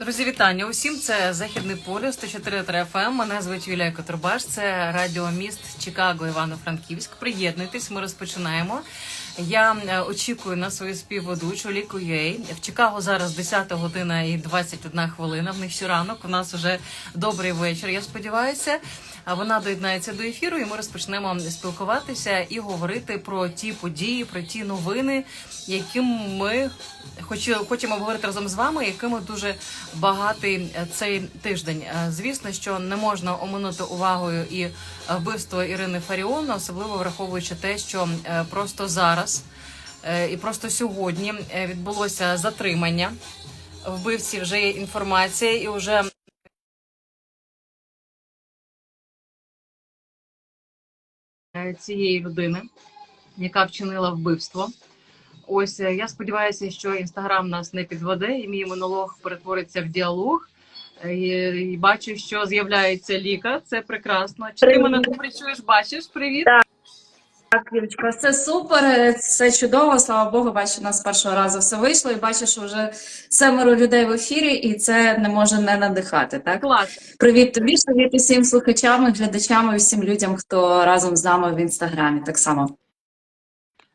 Друзі, вітання усім. Це Західний полюс 104 FM. Мене звуть Юлія Котурбаш. Це радіоміст Чикаго Івано-Франківськ. Приєднуйтесь, ми розпочинаємо. Я е, очікую на свою співведучу Ліку Юей. В Чикаго зараз 10 година і 21 хвилина. В них щоранок. У нас вже добрий вечір. Я сподіваюся. А вона доєднається до ефіру, і ми розпочнемо спілкуватися і говорити про ті події, про ті новини, яким ми хочу, хочемо обговорити разом з вами, якими дуже багатий е, цей тиждень. Е, Звісно, що не можна оминути увагою і вбивство Ірини Фаріон, особливо враховуючи те, що е, просто зараз і просто сьогодні відбулося затримання вбивці. Вже є інформація, і вже цієї людини, яка вчинила вбивство. Ось е, я сподіваюся, що інстаграм нас не підведе, і мій монолог перетвориться в діалог. Е, І, і бачу, що з'являється ліка. Це прекрасно. Чи ти мене добре чуєш? Бачиш? Привіт. Так. Так, все супер, все чудово. Слава Богу, бачу, у нас першого разу все вийшло, і бачу, що вже семеро людей в ефірі, і це не може не надихати. Так, Клас. привіт тобі, привіт усім слухачам, глядачам, і всім людям, хто разом з нами в інстаграмі. Так само.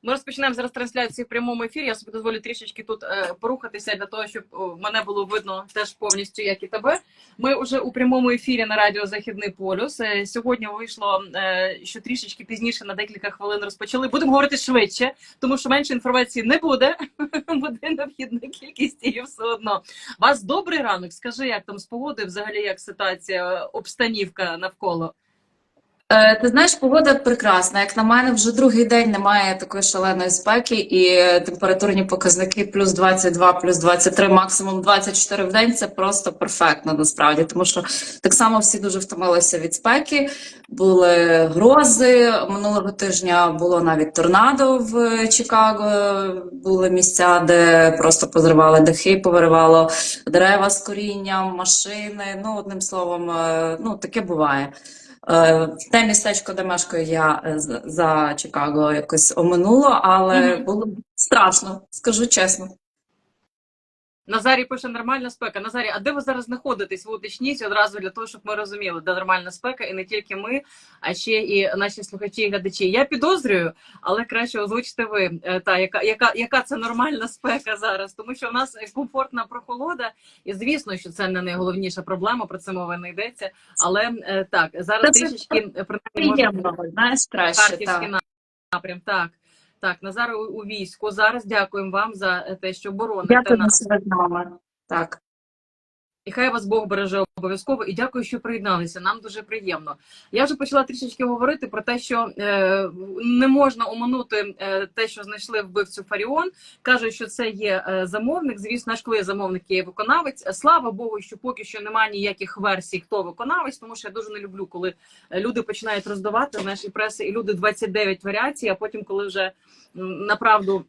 Ми розпочинаємо зараз трансляцію в прямому ефірі. Я собі дозволю трішечки тут е, порухатися для того, щоб мене було видно теж повністю, як і тебе. Ми вже у прямому ефірі на радіо Західний полюс. Е, сьогодні вийшло, е, що трішечки пізніше на декілька хвилин розпочали. Будемо говорити швидше, тому що менше інформації не буде. буде необхідна кількість і все одно. Вас добрий ранок. Скажи, як там з погодою, взагалі як ситуація, обстанівка навколо. Е, Ти знаєш, погода прекрасна. Як на мене, вже другий день немає такої шаленої спеки, і температурні показники плюс 22, плюс 23, максимум 24 в день. Це просто перфектно насправді, тому що так само всі дуже втомилися від спеки. Були грози минулого тижня. Було навіть торнадо в Чикаго. Були місця, де просто позривали дахи, повиривало дерева з корінням, машини. Ну, одним словом, е, ну таке буває. Е, Те містечко, де мешкаю я е, за Чикаго, якось оминуло, але Мгм. було страшно, скажу чесно. Назарій пише нормальна спека. Назарій, а де ви зараз знаходитесь? Ви уточніть одразу для того, щоб ми розуміли, де нормальна спека, і не тільки ми, а ще і наші слухачі і глядачі. Я підозрюю, але краще озвучте ви е, та яка, яка, яка це нормальна спека зараз, тому що в нас комфортна прохолода, і звісно, що це не найголовніша проблема. Про це мова не йдеться. Але е, так зараз Це трішечки принаймні, можна краще. Харківський Так. напрям. Так, так, Назар у, війську. Зараз дякуємо вам за е, те, що бороните Дякую нас. нами. Так. І хай вас Бог береже обов'язково. І дякую, що приєдналися. Нам дуже приємно. Я вже почала трішечки говорити про те, що е, не можна оминути е, те, що знайшли вбивцю Фаріон. Кажуть, що це є е, замовник. Звісно ж, коли є замовник, є виконавець. Слава Богу, що поки що немає ніяких версій, хто виконавець, тому що я дуже не люблю, коли е, люди починають роздавати знаєш, і преси, і люди 29 варіацій. А потім, коли вже направду.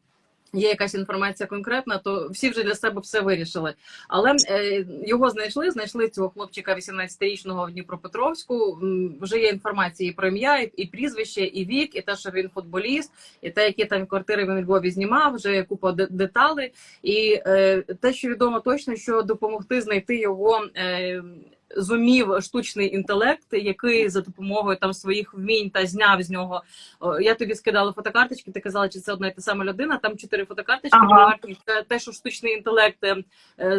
Є якась інформація конкретна, то всі вже для себе все вирішили. Але е, його знайшли, знайшли цього хлопчика 18-річного в Дніпропетровську. Вже є інформація і про ім'я, і, прізвище, і вік, і те, що він футболіст, і те, які там квартири він у Львові знімав, вже є купа деталей. І е, те, що відомо точно, що допомогти знайти його. Зумів штучний інтелект, який за допомогою там своїх вмінь та зняв з нього. Я тобі скидала фотокарточки, ти казала, чи це одна і та сама людина. Там чотири фотокарточки. Ага. Це те, що штучний інтелект е,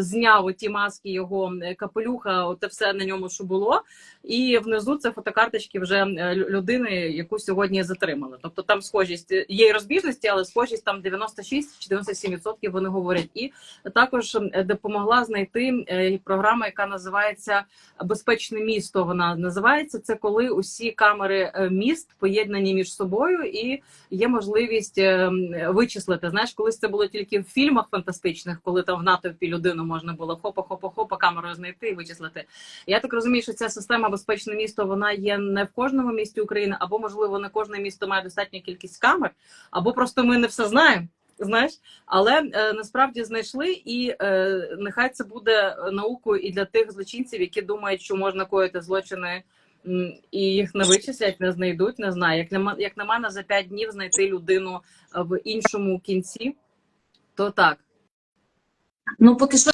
зняв ті маски його капелюха, оте все на ньому, що було. І внизу це фотокарточки вже е, людини, яку сьогодні затримали. Тобто там схожість е, є і розбіжності, але схожість там 96 чи 97% вони говорять. І також допомогла знайти програма, яка називається Безпечне місто. Вона називається це, коли усі камери е, міст поєднані між собою, і є можливість е, вичислити. Знаєш, колись це було тільки в фільмах фантастичних, коли там в натовпі людину можна було хопа, хопа, хопа, камерою знайти і вичислити. Я так розумію, що ця система безпечне місто вона є не в кожному місті України, або можливо не кожне місто має достатню кількість камер, або просто ми не все знаємо. Знаєш, але е, насправді знайшли, і е, нехай це буде наукою і для тих злочинців, які думають, що можна коїти злочини і їх не вичислять, не знайдуть. Не знаю. Як на як на мене, за п'ять днів знайти людину е, в іншому кінці, то так. Ну, поки що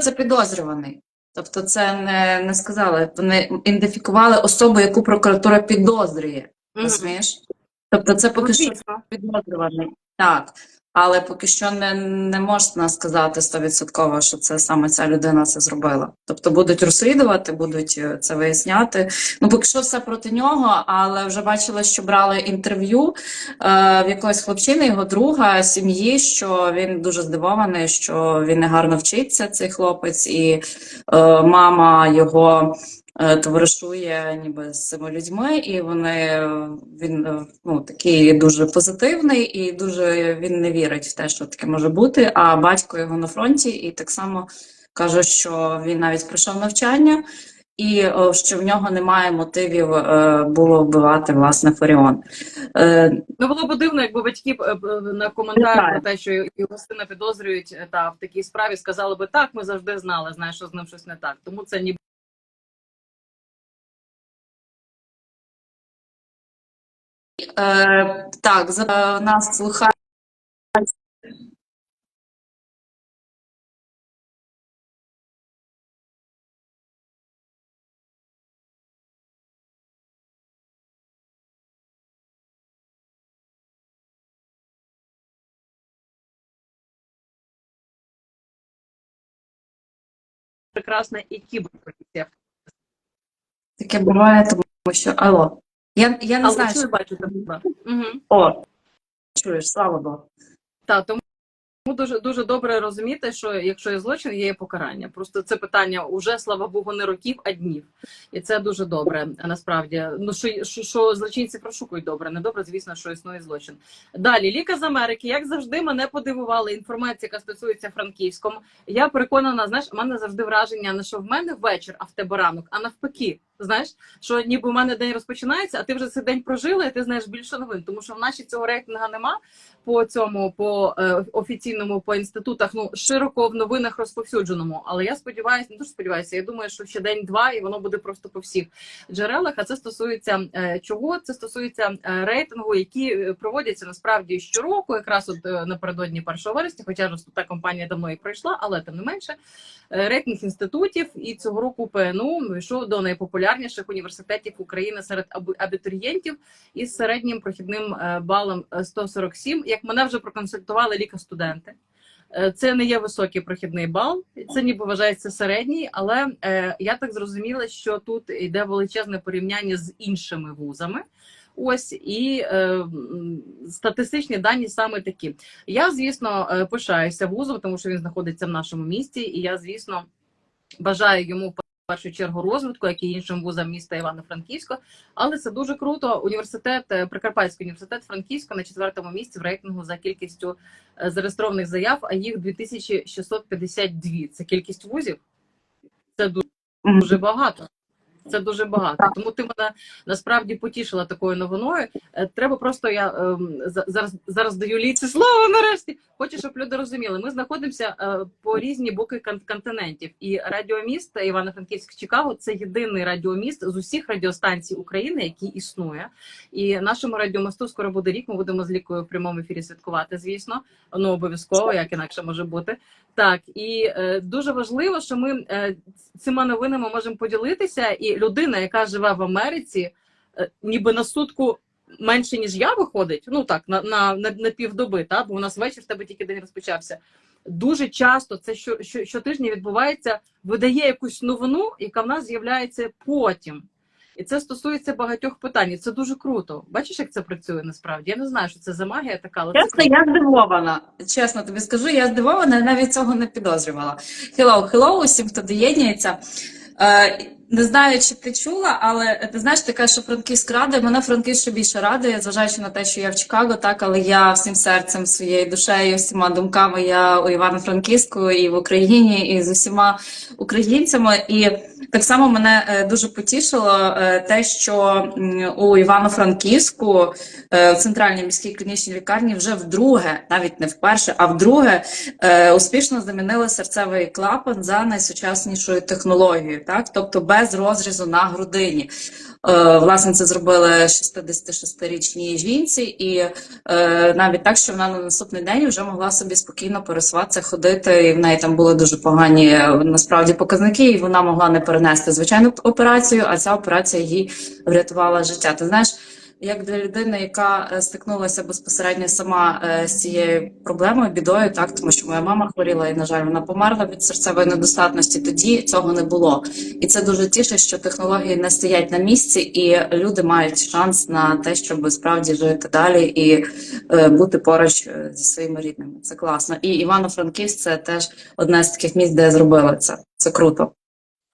це підозрюваний. Тобто, це не, не сказали. Вони ідентифікували особу, яку прокуратура підозрює. Розумієш? Тобто, це поки що підозрюваний. Так. Але поки що не, не можна сказати стовідсотково, що це саме ця людина це зробила. Тобто будуть розслідувати, будуть е, це виясняти. Ну, поки що все проти нього, але вже бачила, що брали інтерв'ю е, в якогось хлопчини, його друга сім'ї, що він дуже здивований, що він не гарно вчиться, цей хлопець, і е, мама його товаришує ніби з цими людьми, і вони е, він е, ну такий дуже позитивний, і дуже він не вірить в те, що таке може бути. А батько його на фронті, і так само каже, що він навіть пройшов навчання. І що в нього немає мотивів е, було вбивати власне Фаріон. Е, Ну було б дивно, якби батьки е, на коментар про те, що його сина підозрюють е, та в такій справі, сказали би так, ми завжди знали, знаєш, що з ним щось не так. Тому це ніби е, так, за нас слухає. прекрасна і кіберполіція. Таке буває, тому що алло. Я, я не а, знаю, що бачу. Угу. о, чуєш, слава Богу. Так, тому дуже дуже добре розуміти, що якщо є злочин, є покарання. Просто це питання уже, слава Богу, не років, а днів. І це дуже добре. Насправді, ну що, що, що злочинці прошукують добре, не добре, звісно, що існує злочин. Далі, ліка з Америки, як завжди, мене подивувала інформація, яка стосується Франківськом. Я переконана, знаєш, у мене завжди враження не що в мене вечір, а в тебе ранок, а навпаки. Знаєш, що ніби у мене день розпочинається, а ти вже цей день прожила, і ти знаєш більше новин, тому що в нашій цього рейтингу нема по цьому, по е, офіційному, по інститутах, ну широко в новинах розповсюдженому. Але я сподіваюся, не дуже сподіваюся. Я думаю, що ще день-два, і воно буде просто по всіх джерелах. А це стосується е, чого? Це стосується е, рейтингу, які е, проводяться насправді щороку, якраз от напередодні 1 вересня, хоча ж та компанія давно і пройшла, але тим не менше. Рейтинг інститутів і цього року ПНУ йшов до найпопулярніших університетів України серед абітурієнтів із середнім прохідним балом е, 147. Як мене вже проконсультували ліка-студенти. Е, Це не є високий прохідний бал, це ніби вважається середній, але е, я так зрозуміла, що тут йде величезне порівняння з іншими вузами. Ось і е, статистичні дані саме такі. Я, звісно, е, пишаюся вузом, тому що він знаходиться в нашому місті, і я, звісно, бажаю йому першу чергу розвитку, як і іншим вузам міста Івано-Франківська. Але це дуже круто. Університет, е, Прикарпатський університет Франківська на четвертому місці в рейтингу за кількістю е, зареєстрованих заяв, а їх 2652. Це кількість вузів. Це дуже дуже багато. Це дуже багато. Тому ти мене насправді потішила такою новиною. Е, Треба просто я за- зараз зараз даю ліці слово нарешті. Хочу, щоб люди розуміли. Ми знаходимося е, по різні боки континентів. І радіоміст Івано-Франківськ Чикаго це єдиний радіоміст з усіх радіостанцій України, який існує. І нашому радіомосту скоро буде рік. Ми будемо з лікою в прямому ефірі святкувати. Звісно, ну обов'язково, як інакше може бути. Так і е, дуже важливо, що ми е, цими новинами можемо поділитися, і людина, яка живе в Америці, е, ніби на сутку менше ніж я виходить. Ну так, на, на, на, на півдоби, та бо у нас вечір в тебе тільки день розпочався. Дуже часто це що, що щотижня відбувається, видає якусь новину, яка в нас з'являється потім. І це стосується багатьох питань. І Це дуже круто. Бачиш, як це працює насправді? Я не знаю, що це за магія така, але це я здивована. Чесно тобі скажу, я здивована, я навіть цього не підозрювала. Hello, hello усім, хто доєднується. Е, не знаю, чи ти чула, але ти знаєш, кажеш, що Франківськ радує. Мене Франківськ ще більше радує, зважаючи на те, що я в Чикаго, так, але я всім серцем, своєю душею, всіма думками я у Івано-Франківську і в Україні, і з усіма українцями. І так само мене е, дуже потішило е, те, що у Івано-Франківську е, в центральній міській клінічній лікарні вже вдруге, навіть не вперше, а вдруге е, успішно замінили серцевий клапан за найсучаснішою технологією, так тобто без розрізу на грудині. Е, Власне, це зробили 66-річній жінці, і е, навіть так, що вона на наступний день вже могла собі спокійно пересуватися, ходити, і в неї там були дуже погані е, насправді показники, і вона могла не перенести звичайну операцію, а ця операція їй врятувала життя. Ти знаєш, як для людини, яка е, стикнулася безпосередньо сама е, з цією проблемою, бідою, так тому що моя мама хворіла, і на жаль, вона померла від серцевої недостатності. Тоді цього не було, і це дуже тішить, що технології не стоять на місці, і люди мають шанс на те, щоб справді жити далі і е, бути поруч зі своїми рідними. Це класно. І Івано-Франківськ це теж одне з таких місць, де зробили це. Це круто.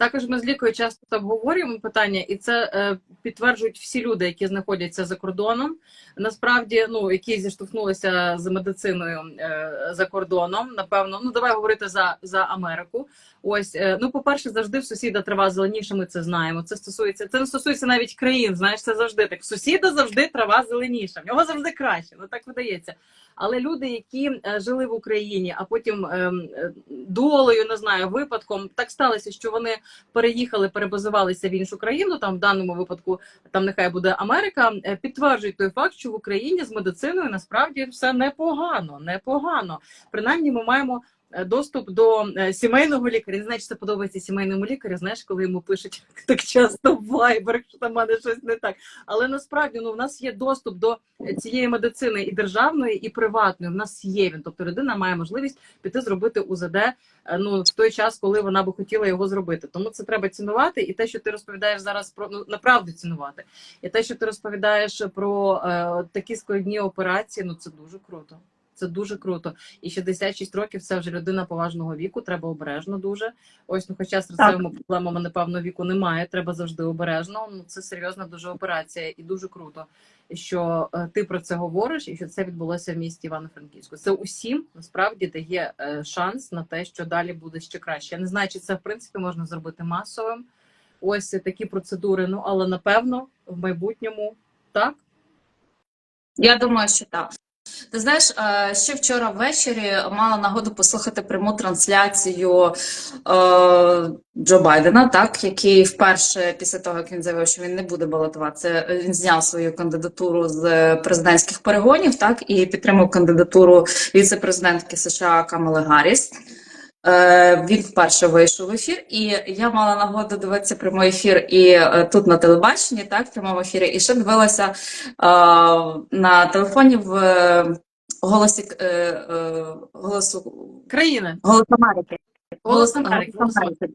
Також ми з Лікою часто обговорюємо питання, і це е, підтверджують всі люди, які знаходяться за кордоном. Насправді, ну які зіштовхнулися з медициною е, за кордоном. Напевно, ну давай говорити за, за Америку. Ось е, ну, по-перше, завжди в сусіда трава зеленіша. Ми це знаємо. Це стосується це не стосується навіть країн. Знаєш, це завжди так. Сусіда завжди трава зеленіша. В нього завжди краще. Ну так видається. Але люди, які е, жили в Україні, а потім ем, е, долею, не знаю, випадком так сталося, що вони переїхали, перебазувалися в іншу країну. Там в даному випадку там нехай буде Америка. е, Підтверджують той факт, що в Україні з медициною насправді все непогано, непогано. Принаймні, ми маємо. Е, Доступ до е, сімейного лікаря. Не знаю, чи це подобається сімейному лікарю. Знаєш, коли йому пишуть так часто в Viber, що там мене щось не так. Але насправді ну в нас є доступ до цієї медицини і державної, і приватної. В нас є він. Тобто людина має можливість піти зробити УЗД е, ну в той час, коли вона би хотіла його зробити. Тому це треба цінувати. І те, що ти розповідаєш зараз про ну направду цінувати. І те, що ти розповідаєш про е, такі складні операції, ну це дуже круто. Це дуже круто. І 66 років це вже людина поважного віку. Треба обережно дуже. Ось, ну хоча з серцевими проблемами, напевно, віку немає. Треба завжди обережно. Ну це серйозна дуже операція, і дуже круто, що е, ти про це говориш, і що це відбулося в місті Івано-Франківську. Це усім насправді дає е, шанс на те, що далі буде ще краще. Я не знаю, чи це в принципі можна зробити масовим. Ось такі процедури. Ну але напевно в майбутньому так. Я думаю, що так. Ти знаєш, е, ще вчора ввечері мала нагоду послухати пряму трансляцію е, Джо Байдена, так який вперше після того, як він заявив, що він не буде балотуватися, він зняв свою кандидатуру з президентських перегонів, так і підтримав кандидатуру віце-президентки США Камали Гарріс. Е, Він вперше вийшов в ефір, і я мала нагоду дивитися прямий ефір і е, тут на телебаченні, так, в прямому ефірі, і ще дивилася е, на телефоні в голосі голосу Країни. Голос Америки. Голос Америки.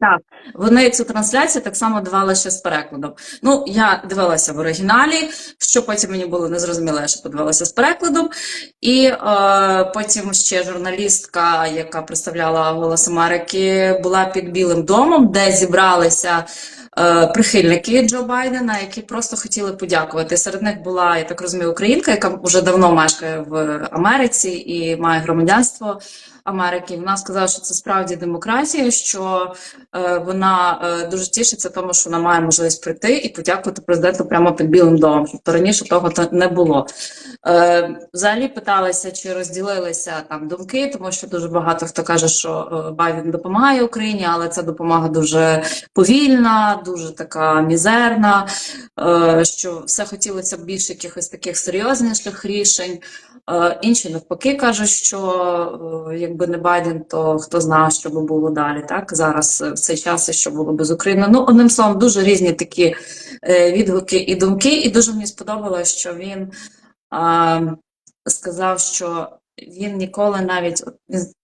Так. Вони цю трансляцію так само давали ще з перекладом. Ну, я дивилася в оригіналі, що потім мені було незрозуміло, я ще подивилася з перекладом. І е, потім ще журналістка, яка представляла Голос Америки, була під Білим домом, де зібралися. е, Прихильники Джо Байдена, які просто хотіли подякувати. Серед них була, я так розумію, українка, яка вже давно мешкає в Америці і має громадянство Америки. Вона сказала, що це справді демократія, що е, вона е, дуже тішиться тому, що вона має можливість прийти і подякувати президенту прямо під Білим домом. Тобто раніше того то не було. Е, взагалі питалися, чи розділилися там думки, тому що дуже багато хто каже, що е, Байден допомагає Україні, але ця допомога дуже повільна, дуже така мізерна. Е, що все хотілося б більше якихось таких серйозніших рішень. Е, Інші навпаки кажуть, що е, якби не Байден, то хто знає, що би було далі, так зараз е, в цей час і що було би з України. Ну, одним словом, дуже різні такі е, відгуки і думки, і дуже мені сподобалось, що він е, сказав, що він ніколи навіть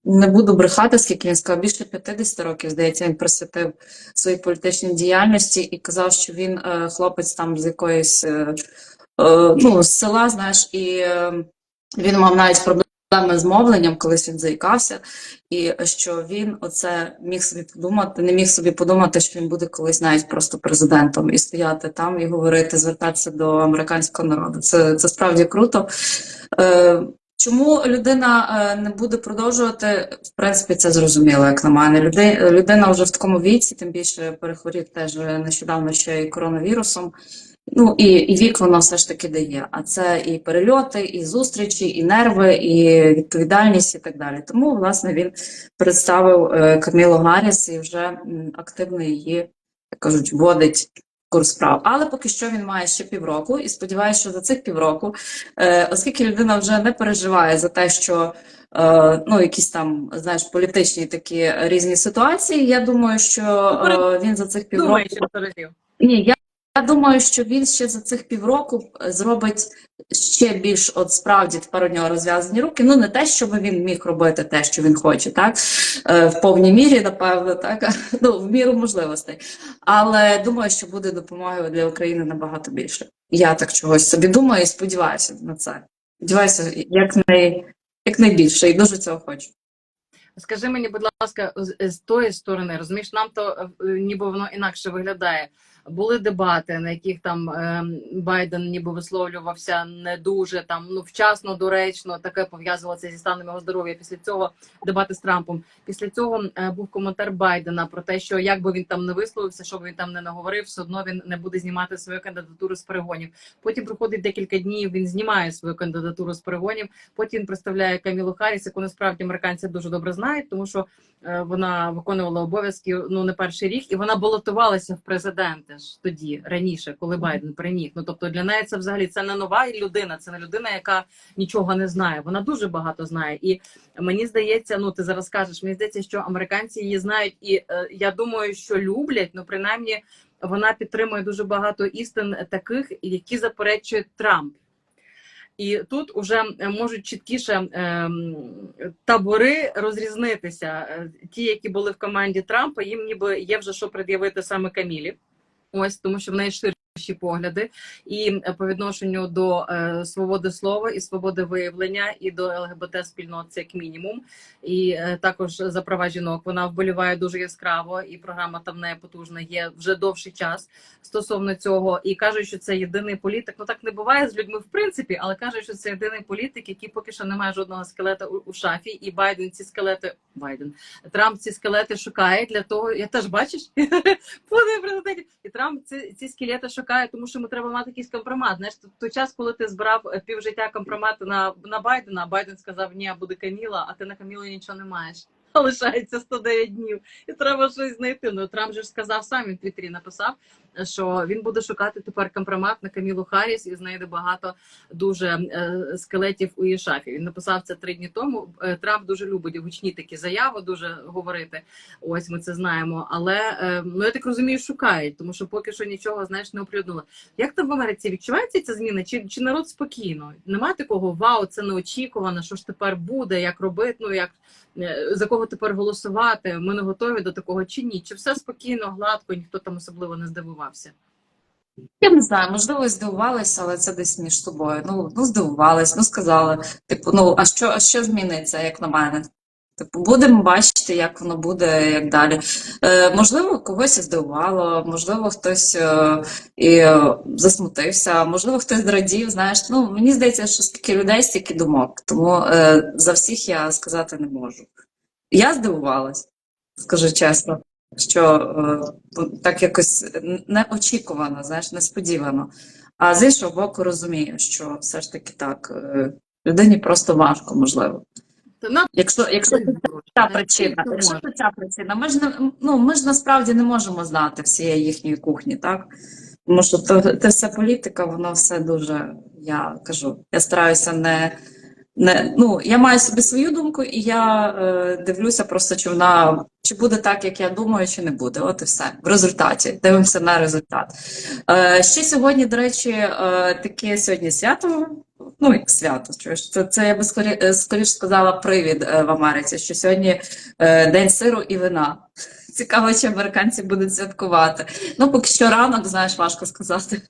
не буду брехати, скільки він сказав, більше 50 років, здається, він присвятив своїй політичній діяльності і казав, що він е, хлопець там з якоїсь е, е, ну, з села, знаєш, і е, він мав навіть проблеми з мовленням, колись він заїкався, і що він оце міг собі подумати, не міг собі подумати, що він буде колись навіть просто президентом і стояти там і говорити, звертатися до американського народу. Це, це справді круто. Е, Чому людина е, не буде продовжувати? В принципі, це зрозуміло, як на мене. Люди- Людина вже в такому віці, тим більше перехворів теж нещодавно ще й коронавірусом. Ну і, і вік воно все ж таки дає. А це і перельоти, і зустрічі, і нерви, і відповідальність, і так далі. Тому, власне, він представив е, Камілу Гарріс і вже активно її, як кажуть, вводить курс справ. Але поки що він має ще півроку, і сподіваюся, що за цих півроку, е, оскільки людина вже не переживає за те, що е, ну, якісь там, знаєш, політичні такі різні ситуації, я думаю, що він за цих півроку. Думаю, що. Ні, я, я думаю, що він ще за цих півроку е, зробить ще більш, от справді тепер у нього розв'язані руки. Ну не те, щоб він міг робити те, що він хоче, так Е, в повній мірі, напевно, так ну в міру можливостей. Але думаю, що буде допомогою для України набагато більше. Я так чогось собі думаю і сподіваюся на це. Сподіваюся, як най, якнайбільше, і дуже цього хочу. Скажи мені, будь ласка, з, з тої сторони, розумієш, нам то е, ніби воно інакше виглядає. Були дебати, на яких там е, Байден ніби висловлювався не дуже там ну вчасно, доречно, таке пов'язувалося зі станом його здоров'я. Після цього дебати з Трампом. Після цього е, був коментар Байдена про те, що як би він там не висловився, що б він там не наговорив, все одно він не буде знімати свою кандидатуру з перегонів. Потім проходить декілька днів. Він знімає свою кандидатуру з перегонів. Потім представляє Камілу Харріс, яку насправді американці дуже добре знають, тому що е, вона виконувала обов'язки ну не перший рік, і вона балотувалася в президенти ж тоді раніше, коли Байден переміг. Ну тобто для неї це взагалі це не нова людина, це не людина, яка нічого не знає. Вона дуже багато знає. І мені здається, ну ти зараз кажеш, мені здається, що американці її знають, і е, я думаю, що люблять. Ну принаймні вона підтримує дуже багато істин таких, які заперечує Трамп. І тут уже е, можуть чіткіше ем, табори розрізнитися. Е, Ті, які були в команді Трампа, їм ніби є вже що пред'явити саме Камілі. Ось тому, що в неї ширші погляди, і е, по відношенню до е, свободи слова і свободи виявлення, і до ЛГБТ спільнот як мінімум. І е, також за права жінок вона вболіває дуже яскраво, і програма там в неї потужна є вже довший час стосовно цього. І кажуть, що це єдиний політик. Ну так не буває з людьми в принципі, але кажуть, що це єдиний політик, який поки що не має жодного скелета у, шафі. І Байден ці скелети Байден Трамп ці скелети шукає для того. Я теж бачиш. І Трамп ці, ці скелети шукає, тому що ми треба мати якийсь компромат. Знаєш, той, час, коли ти збирав е, півжиття компромат на, на Байдена, Байден сказав, ні, буде Каміла, а ти на Камілу нічого не маєш. Лишається 109 днів, і треба щось знайти. Ну Трамп же ж сказав сам, він в Твіттері написав, що він буде шукати тепер компромат на Камілу Харріс і знайде багато дуже е, скелетів у її шафі. Він написав це три дні тому. Е, Трамп дуже любить гучні такі заяви, дуже говорити. Ось ми це знаємо. Але е, ну я так розумію, шукають, тому що поки що нічого знаєш не оприлюднили. Як там в Америці відчувається ця зміна? Чи, чи народ спокійно? Немає такого вау, це неочікувано. Що ж тепер буде, як робити? Ну як за кого тепер голосувати? Ми не готові до такого чи ні? Чи все спокійно, гладко, ніхто там особливо не здивувався? Я не знаю, можливо, здивувалися, але це десь між собою. Ну, ну здивувались, ну сказали. Типу, ну а що, а що зміниться, як на мене? Типу, будемо бачити, як воно буде, як далі. Е, можливо, когось здивувало, можливо, хтось е, і е, засмутився, можливо, хтось зрадів. Знаєш, ну мені здається, що скільки людей, стільки думок. Тому е, за всіх я сказати не можу. Я здивувалась, скажу чесно, що е, так якось неочікувано, знаєш, несподівано. А з іншого боку, розумію, що все ж таки так, е, людині просто важко, можливо. Якщо, якщо це ця причина, якщо це ця причина, ми ж не ну ми ж насправді не можемо знати всієї їхньої кухні, так? Тому що це все політика, воно все дуже, я кажу, я стараюся не, не ну я маю собі свою думку, і я е, дивлюся просто, чи вона чи буде так, як я думаю, чи не буде. От і все. В результаті дивимося на результат. Е, ще сьогодні, до речі, е, таке сьогодні свято. Ну, як свято, це, це я би скорі, е, скоріш сказала привід е, в Америці, що сьогодні е, день сиру і вина. Цікаво, чи американці будуть святкувати. Ну, поки що ранок, знаєш, важко сказати.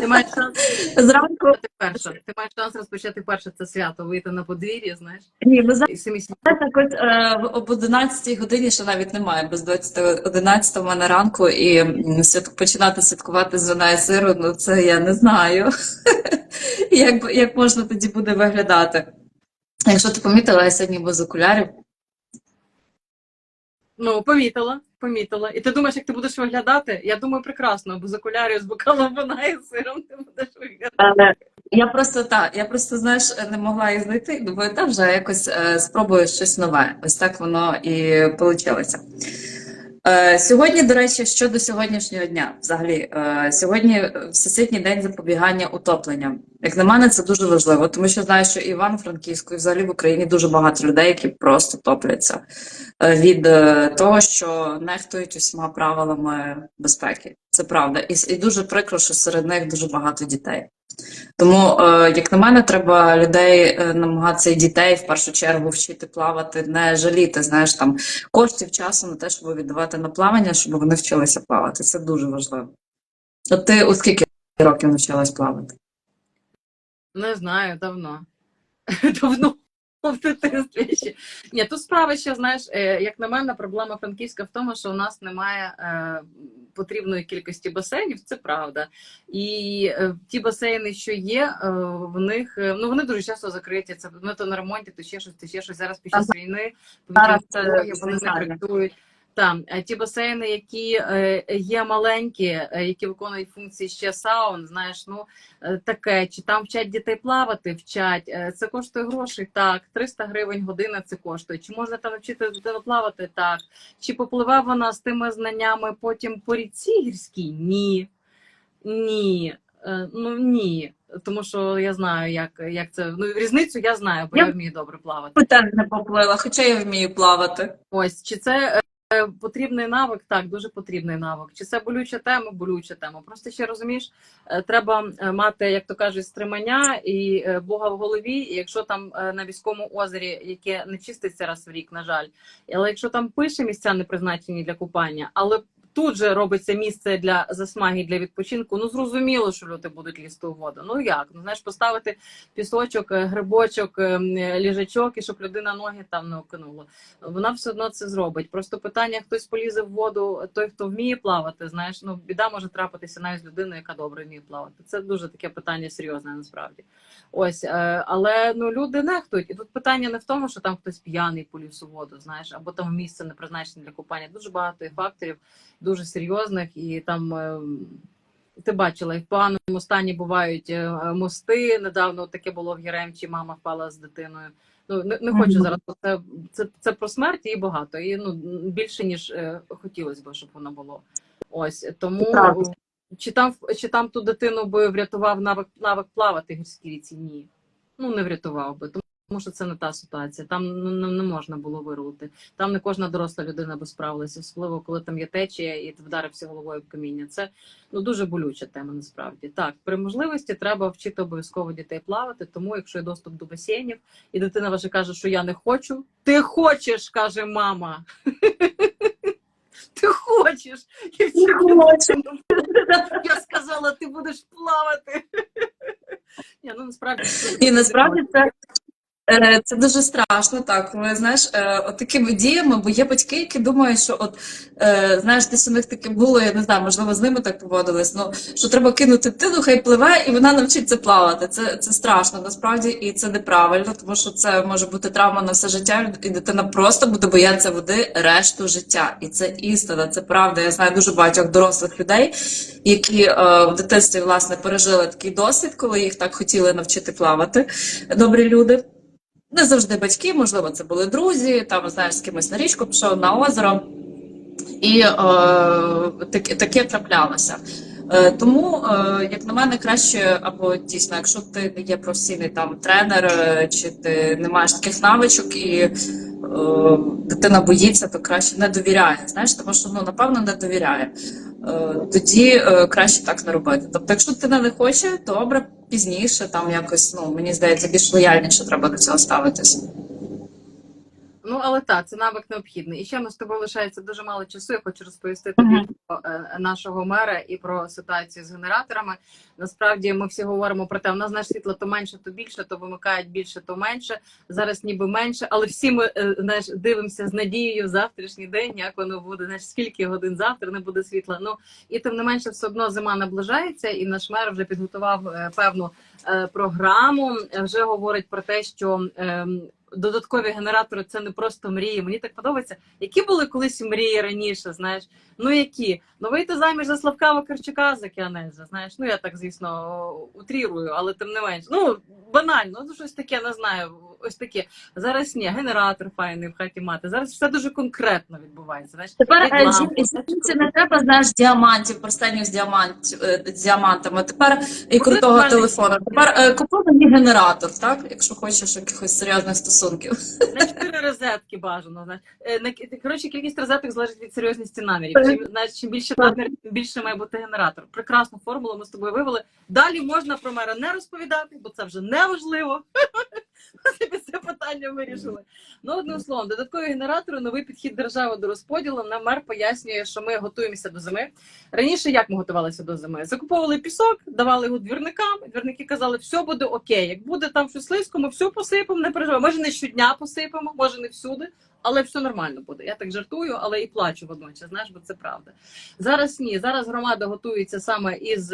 ти маєш шанс Зранку розпочати перше. Ти маєш шанс розпочати перше це свято, вийти на подвір'я, знаєш, ні, і самі сім'ї. знаєте, е, об 11 годині ще навіть немає, без 20 11 в мене ранку, і свят, починати святкувати з вина і сиру, ну це я не знаю. як, як можна тоді буде виглядати? Якщо ти помітила, я сьогодні без окулярів. Ну, помітила, помітила. І ти думаєш, як ти будеш виглядати? Я думаю, прекрасно, бо з окулярів з бокалом вона і сиром ти будеш виглядати. Але я просто так, я просто знаєш, не могла її знайти. Думаю, та вже якось е, спробую щось нове. Ось так воно і вийшло. Е, Сьогодні, до речі, щодо сьогоднішнього дня, взагалі, е, сьогодні Всесвітній день запобігання утопленням. Як на мене, це дуже важливо, тому що знаю, що і Івано-Франківську, і взагалі в Україні дуже багато людей, які просто топляться е, від того, що нехтують усіма правилами безпеки. Це правда. І, і дуже прикро, що серед них дуже багато дітей. Тому, е, як на мене, треба людей е, намагатися і дітей в першу чергу вчити плавати, не жаліти, знаєш, там коштів часу на те, щоб віддавати на плавання, щоб вони вчилися плавати. Це дуже важливо. От ти у скільки років навчилась плавати? Не знаю, давно. Давно в дитинстві ще. Ні, тут справа ще, знаєш, е, як на мене, проблема Франківська в тому, що у нас немає е, потрібної кількості басейнів, це правда. І е, ті басейни, що є, в них ну вони дуже часто закриті. Це ну, то на ремонті, то ще щось, то ще щось. Зараз під час війни це вони не працюють. Там е, ті басейни, які е, є маленькі, е, які виконують функції ще саун, знаєш, ну таке, чи там вчать дітей плавати, вчать. Це коштує грошей, так. 300 гривень година це коштує. Чи можна там навчити дитину плавати? Так. Чи попливе вона з тими знаннями потім по ріці гірській? Ні. Ні. Ну ні. Тому що я знаю, як, як це. Ну, різницю я знаю, бо Я- я вмію добре плавати. Я теж не поплила, хоча я вмію плавати. Ось чи це потрібний навик? Так, дуже потрібний навик. Чи це болюча тема? Болюча тема. Просто ще розумієш, е, треба е, мати, як то кажуть, стримання і е, Бога в голові. І якщо там е, на військовому озері, яке не чиститься раз в рік, на жаль, але якщо там пише місця не призначені для купання, але Тут же робиться місце для засмаги для відпочинку. Ну зрозуміло, що люди будуть лізти у воду. Ну як? Ну знаєш, поставити пісочок, е, грибочок, е, ліжачок, і щоб людина ноги там не окинула вона все одно це зробить. Просто питання: хтось полізе в воду, той, хто вміє плавати, знаєш, ну біда може трапитися навіть з людиною, яка добре вміє плавати. Це дуже таке питання серйозне насправді. Ось, е, але ну люди нехтують. І тут питання не в тому, що там хтось п'яний поліз у воду, знаєш, або там місце не призначене для купання. Дуже багато факторів, дуже серйозних, і там. е, Ти бачила, і в поганому стані бувають е, мости. Недавно таке було в Яремчі, мама впала з дитиною. Ну не, не хочу зараз. Це, це це про смерть і багато. І ну більше ніж е, хотілося б, щоб воно було. Ось тому Це чи там чи там ту дитину би врятував навик навик плавати в гірській ріці? Ні. Ну не врятував би. Тому що це не та ситуація. Там не, не можна було вирулити. Там не кожна доросла людина би справилася, особливо коли там є течія і ти вдарився головою в каміння. Це ну дуже болюча тема. Насправді так при можливості треба вчити обов'язково дітей плавати. Тому, якщо є доступ до басейнів, і дитина ваша каже, що я не хочу. Ти хочеш, каже мама. Ти хочеш. І всі я сказала, ти будеш плавати. Ні, ну насправді І насправді це, це дуже страшно, так. Коли знаєш, е, от такими діями, бо є батьки, які думають, що от е, знаєш, десь у них таке було, я не знаю, можливо, з ними так поводились. Ну що треба кинути дитину, хай пливе, і вона навчиться плавати. Це, це страшно насправді, і це неправильно, тому що це може бути травма на все життя, і дитина просто буде боятися води решту життя. І це істина, це правда. Я знаю дуже багатьох дорослих людей, які е, в дитинстві власне пережили такий досвід, коли їх так хотіли навчити плавати. Добрі люди. Не завжди батьки, можливо, це були друзі, там знаєш, з кимось на річку пішов на озеро, і е, таке, таке траплялося. Е, тому, е, як на мене, краще або дійсно, якщо ти не є професійний там тренер, е, чи ти не маєш таких навичок і дитина боїться, то краще не довіряє. Знаєш, тому що ну напевно не довіряє. Е, тоді е, краще так не робити. Тобто, якщо дитина не хоче, добре, пізніше, там якось, ну мені здається, більш лояльніше треба до цього ставитись. Ну, але так, це навик необхідний. І ще ми з тобою лишається дуже мало часу. Я хочу розповісти тобі Мгм. про е, нашого мера і про ситуацію з генераторами. Насправді ми всі говоримо про те, у нас знаєш, світло то менше, то більше, то вимикають більше, то менше. Зараз ніби менше, але всі ми е, знаєш, дивимося з надією в завтрашній день, як воно буде, знаєш, скільки годин завтра не буде світла. Ну і тим не менше, все одно зима наближається, і наш мер вже підготував е, певну програму. Вже говорить про те, що. Додаткові генератори це не просто мрії. Мені так подобається. Які були колись мрії раніше, знаєш? Ну які? Ну вийти заміж за Славка Вакарчука за Кіанеза, знаєш? Ну я так, звісно, утрірую, але тим не менш. Ну, банально, ну щось таке, не знаю. Ось таке. Зараз ні, генератор файний в хаті мати. Зараз все дуже конкретно відбувається. Знаєш, Тепер е, жінці не треба, знаєш, діамантів, перстанів з, діамант, е, з діамантами. Тепер і крутого нормальний телефону. Тепер е, мені генератор, так? Якщо хочеш якихось серйозних стосунків. На чотири розетки бажано. Знаєш. Е, Коротше, кількість розеток залежить від серйозності намірів. Чим, знаєш, чим більше намірів, тим більше має бути генератор. Прекрасну формулу ми з тобою вивели. Далі можна про мера не розповідати, бо це вже неважливо. Це питання вирішили. Ну, одним словом, додаткові генератори, новий підхід держави до розподілу. Нам мер пояснює, що ми готуємося до зими. Раніше як ми готувалися до зими? Закуповували пісок, давали його двірникам. Двірники казали, все буде окей. Як буде там щось слизько, ми все посипемо, не переживаємо. Може, не щодня посипемо, може не всюди, але все нормально буде. Я так жартую, але і плачу водночас. Знаєш, бо це правда. Зараз ні. Зараз громада готується саме із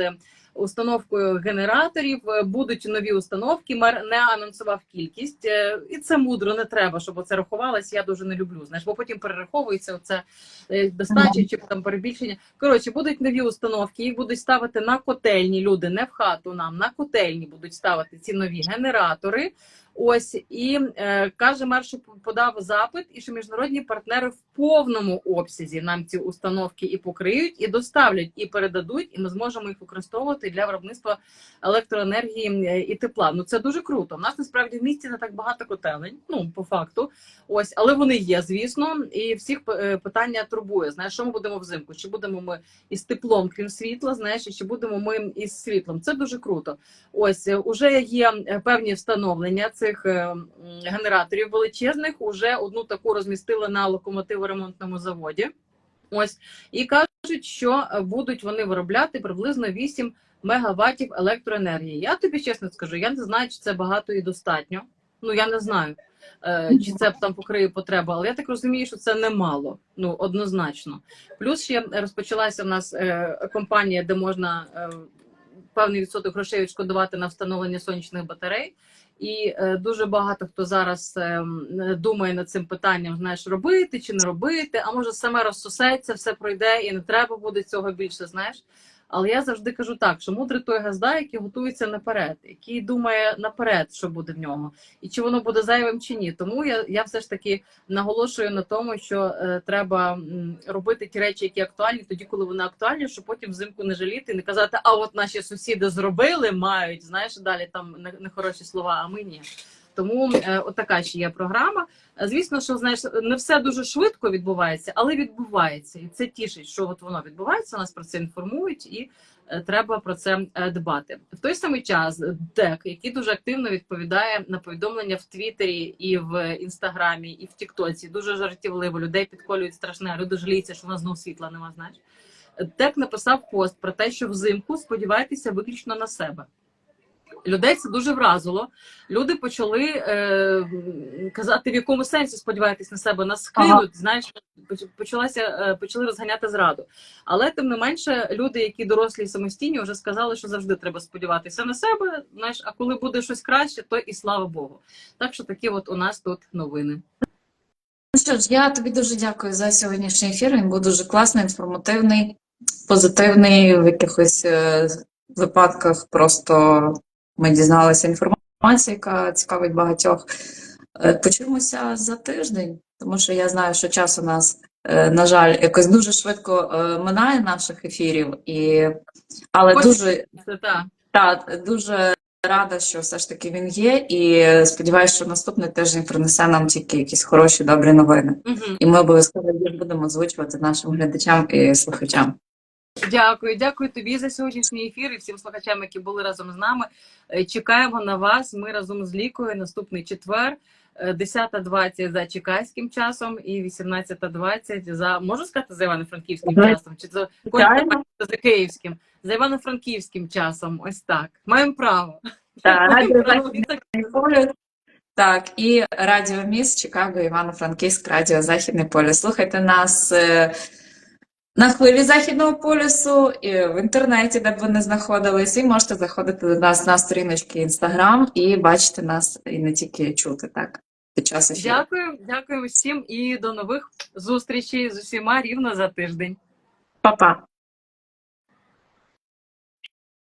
установкою генераторів. Е, Будуть нові установки. Мер не анонсував кількість, Е, і це мудро. Не треба, щоб оце рахувалось. Я дуже не люблю. Знаєш, бо потім перераховується оце е, достача чи там перебільшення. Коротше, будуть нові установки. Їх будуть ставити на котельні. Люди не в хату нам на котельні будуть ставити ці нові генератори. Ось і е, каже мер, що подав запит, і що міжнародні партнери в повному обсязі нам ці установки і покриють, і доставлять, і передадуть, і ми зможемо їх використовувати для виробництва електроенергії е, і тепла. Ну це дуже круто. У нас насправді в місті не так багато котелень. Ну по факту, ось, але вони є, звісно, і всіх е, питання турбує. Знаєш, що ми будемо взимку? Чи будемо ми із теплом, крім світла? Знаєш, чи будемо ми із світлом? Це дуже круто. Ось е, уже є певні встановлення цих е, генераторів величезних. Уже одну таку розмістили на локомотиворемонтному заводі. Ось і кажуть, що е, будуть вони виробляти приблизно 8 мегаваттів електроенергії. Я тобі чесно скажу, я не знаю, чи це багато і достатньо. Ну я не знаю, е, чи це там покриє потребу, але я так розумію, що це немало. Ну однозначно. Плюс ще розпочалася в нас компанія, де можна певний відсоток грошей відшкодувати на встановлення сонячних батарей. І е, дуже багато хто зараз е, думає над цим питанням, знаєш, робити чи не робити, а може саме розсосеться, все пройде і не треба буде цього більше, знаєш. Але я завжди кажу так, що мудрий той газда, який готується наперед, який думає наперед, що буде в нього, і чи воно буде зайвим чи ні. Тому я, я все ж таки наголошую на тому, що е, треба робити ті речі, які актуальні, тоді, коли вони актуальні, щоб потім взимку не жаліти, і не казати, а от наші сусіди зробили, мають, знаєш, далі там не- нехороші слова, а ми ні. Тому е, отака ще є програма. Е, Звісно, що знаєш, не все дуже швидко відбувається, але відбувається, і це тішить, що от воно відбувається. Нас про це інформують, і е, треба про це дбати. В той самий час ДЕК, який дуже активно відповідає на повідомлення в Твіттері і в інстаграмі, і в Тіктоці, дуже жартівливо людей підколюють страшне. Люди жаліються, що в нас знов світла нема. Знаєш, ДЕК написав пост про те, що взимку сподівайтеся виключно на себе. Людей це дуже вразило. Люди почали е, казати, в якому сенсі сподіваєтесь на себе, нас кинуть. Ага. Знаєш, почалася е, почали розганяти зраду. Але тим не менше, люди, які дорослі і самостійні, вже сказали, що завжди треба сподіватися на себе. Знаєш, а коли буде щось краще, то і слава Богу. Так що такі, от у нас тут новини. Ну що ж, я тобі дуже дякую за сьогоднішній ефір. Він був дуже класний, інформативний, позитивний. В якихось е, випадках просто ми дізналися інформацію, яка цікавить багатьох. Е, Почуємося за тиждень, тому що я знаю, що час у нас, е, на жаль, якось дуже швидко е, минає наших ефірів, і... але Ось дуже так, дуже рада, що все ж таки він є, і сподіваюся, що наступний тиждень принесе нам тільки якісь хороші, добрі новини. Угу. І ми обов'язково їх будемо озвучувати нашим глядачам і слухачам. Дякую, дякую тобі за сьогоднішній ефір і всім слухачам, які були разом з нами. Е, Чекаємо на вас. Ми разом з Лікою наступний четвер. е, 10.20 за чекайським часом і 18.20 за можу сказати за івано-франківським часом, чи за за київським, за івано-франківським часом. Ось так. Маємо право. Так, Маємо право. Так, і Радіо Міст, Чикаго, Івано-Франківськ, Радіо Західний полюс. Слухайте нас е, на хвилі Західного полюсу, і в інтернеті, де б ви не знаходились, і можете заходити до нас на сторіночки Інстаграм і бачити нас і не тільки чути так під час ефіру. Дякую, дякую всім і до нових зустрічей з усіма рівно за тиждень. Па-па.